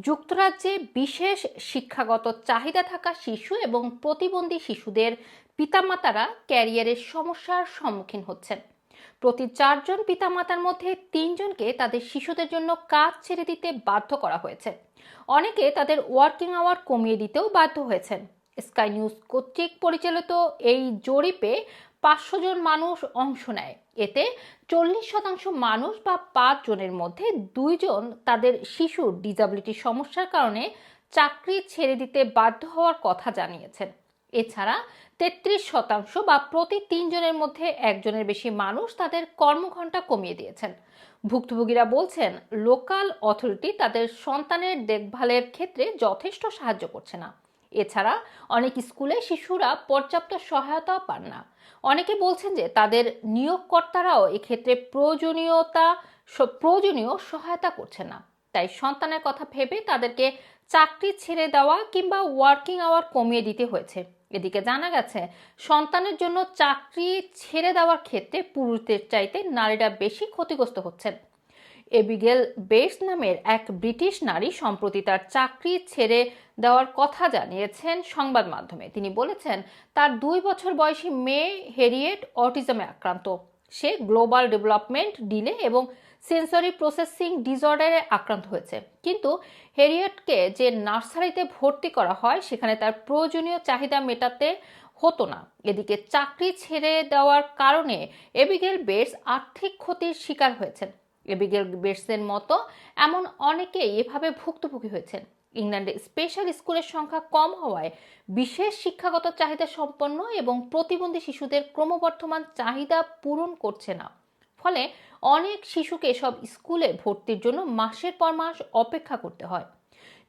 যুক্তরাজ্যে বিশেষ শিক্ষাগত চাহিদা থাকা শিশু এবং প্রতিবন্ধী শিশুদের পিতামাতারা ক্যারিয়ারের সমস্যার সম্মুখীন হচ্ছেন। প্রতি চারজন পিতামাতার মধ্যে তিনজনকে তাদের শিশুদের জন্য কাজ ছেড়ে দিতে বাধ্য করা হয়েছে। অনেকে তাদের ওয়ার্কিং আওয়ার কমিয়ে দিতেও বাধ্য হয়েছেন। স্কাই নিউজ কর্তৃক পরিচালিত এই জরিপে পাঁচশো জন মানুষ অংশ নেয়। এতে চল্লিশ শতাংশ মানুষ বা পাঁচ জনের মধ্যে দুইজন তাদের শিশুর ডিজাবিলিটি সমস্যার কারণে চাকরি ছেড়ে দিতে বাধ্য হওয়ার কথা জানিয়েছেন। এছাড়া তেত্রিশ শতাংশ বা প্রতি তিনজনের মধ্যে একজনের বেশি মানুষ তাদের কর্মঘণ্টা কমিয়ে দিয়েছেন। ভুক্তভোগীরা বলছেন, লোকাল অথরিটি তাদের সন্তানের দেখভালের ক্ষেত্রে যথেষ্ট সাহায্য করছে না। এছাড়া অনেক স্কুলে শিশুরা পর্যাপ্ত সহায়তাও পান না। অনেকে বলছেন যে তাদের নিয়োগকর্তারাও এক্ষেত্রে প্রয়োজনীয়তা প্রয়োজনীয় সহায়তা করছে না। তাই সন্তানের কথা ভেবে তাদেরকে চাকরি ছেড়ে দেওয়া কিংবা ওয়ার্কিং আওয়ার কমিয়ে দিতে হয়েছে। এদিকে জানা গেছে, সন্তানের জন্য চাকরি ছেড়ে দেওয়ার ক্ষেত্রে পুরুষদের চাইতে নারীরা বেশি ক্ষতিগ্রস্ত হচ্ছেন। এবিগেল বেস নামের এক ব্রিটিশ নারী সম্প্রতি তার চাকরি ছেড়ে দেওয়ার কথা জানিয়েছেন সংবাদ মাধ্যমে। তিনি বলেছেন, তার দুই বছর বয়সী মেয়ে হেরিয়েট অটিজমে আক্রান্ত। সে গ্লোবাল ডেভেলপমেন্ট ডিলে এবং সেন্সরি প্রসেসিং ডিসঅর্ডারে আক্রান্ত হয়েছে। কিন্তু হেরিয়েটকে যে নার্সারিতে ভর্তি করা হয়, সেখানে তার প্রয়োজনীয় চাহিদা মেটাতে হতো না। এদিকে চাকরি ছেড়ে দেওয়ার কারণে এবিগেল বেটস আর্থিক ক্ষতির শিকার হয়েছেন। এবিগেল বেটসের মতো, এমন অনেকেই এভাবে ভুক্তভোগী হয়েছেন। ইংল্যান্ডে স্পেশাল স্কুলের সংখ্যা কম হওয়ায় বিশেষ শিক্ষাগত চাহিদা সম্পন্ন এবং প্রতিবন্ধী শিশুদের ক্রমবর্ধমান চাহিদা পূরণ করছে না। ফলে অনেক শিশুকে সব স্কুলে ভর্তির জন্য মাসের পর মাস অপেক্ষা করতে হয়।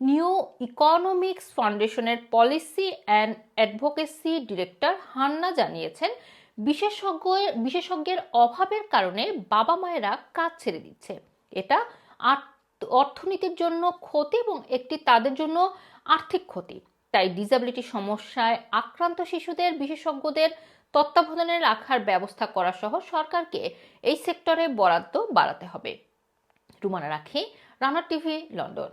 নিউ ইকোনমিক্স ফাউন্ডেশনের policy and advocacy director Hannah জানিয়েছেন বিশেষজ্ঞ বিশেষজ্ঞের অভাবের কারণে বাবা মায়েরা কাজ ছেড়ে দিচ্ছে। এটা অর্থনীতির জন্য ক্ষতি এবং একটি তাদের জন্য আর্থিক ক্ষতি। তাই ডিসাবিলিটি সমস্যায় আক্রান্ত শিশুদের, বিশেষজ্ঞদের তত্ত্বাবধানে রাখার ব্যবস্থা করা সহ সরকারকে এই সেক্টরে বরাদ্দ বাড়াতে হবে। রুমানা রাখি, রানা টিভি, লন্ডন।